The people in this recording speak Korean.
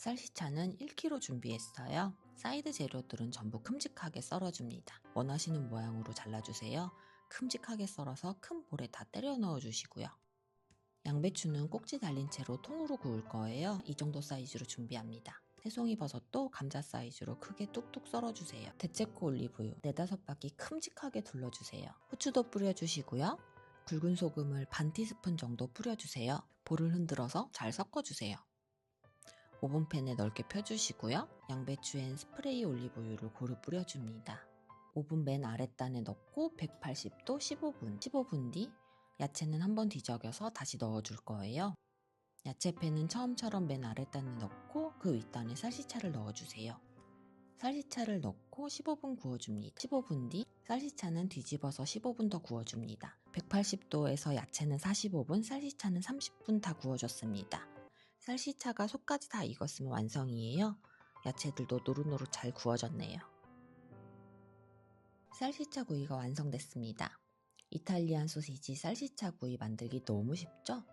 쌀시차는 1kg 준비했어요. 사이드 재료들은 전부 큼직하게 썰어줍니다. 원하시는 모양으로 잘라주세요. 큼직하게 썰어서 큰 볼에 다 때려 넣어주시고요. 양배추는 꼭지 달린 채로 통으로 구울 거예요. 이 정도 사이즈로 준비합니다. 새송이 버섯도 감자 사이즈로 크게 뚝뚝 썰어주세요. 대체코 올리브유 4, 5바퀴 큼직하게 둘러주세요. 후추도 뿌려주시고요. 굵은 소금을 반 티스푼 정도 뿌려주세요. 볼을 흔들어서 잘 섞어주세요. 오븐팬에 넓게 펴주시고요. 양배추엔 스프레이 올리브유를 고루 뿌려줍니다. 오븐 맨 아랫단에 넣고 180도 15분. 15분 뒤 야채는 한번 뒤적여서 다시 넣어줄 거예요. 야채팬은 처음처럼 맨 아랫단에 넣고 그 윗단에 쌀시차를 넣어주세요. 쌀시차를 넣고 15분 구워줍니다. 15분 뒤 쌀시차는 뒤집어서 15분 더 구워줍니다. 180도에서 야채는 45분, 쌀시차는 30분 다 구워줬습니다. 쌀시차가 속까지 다 익었으면 완성이에요. 야채들도 노릇노릇 잘 구워졌네요. 쌀시차 구이가 완성됐습니다. 이탈리안 소시지 쌀시차 구이 만들기 너무 쉽죠?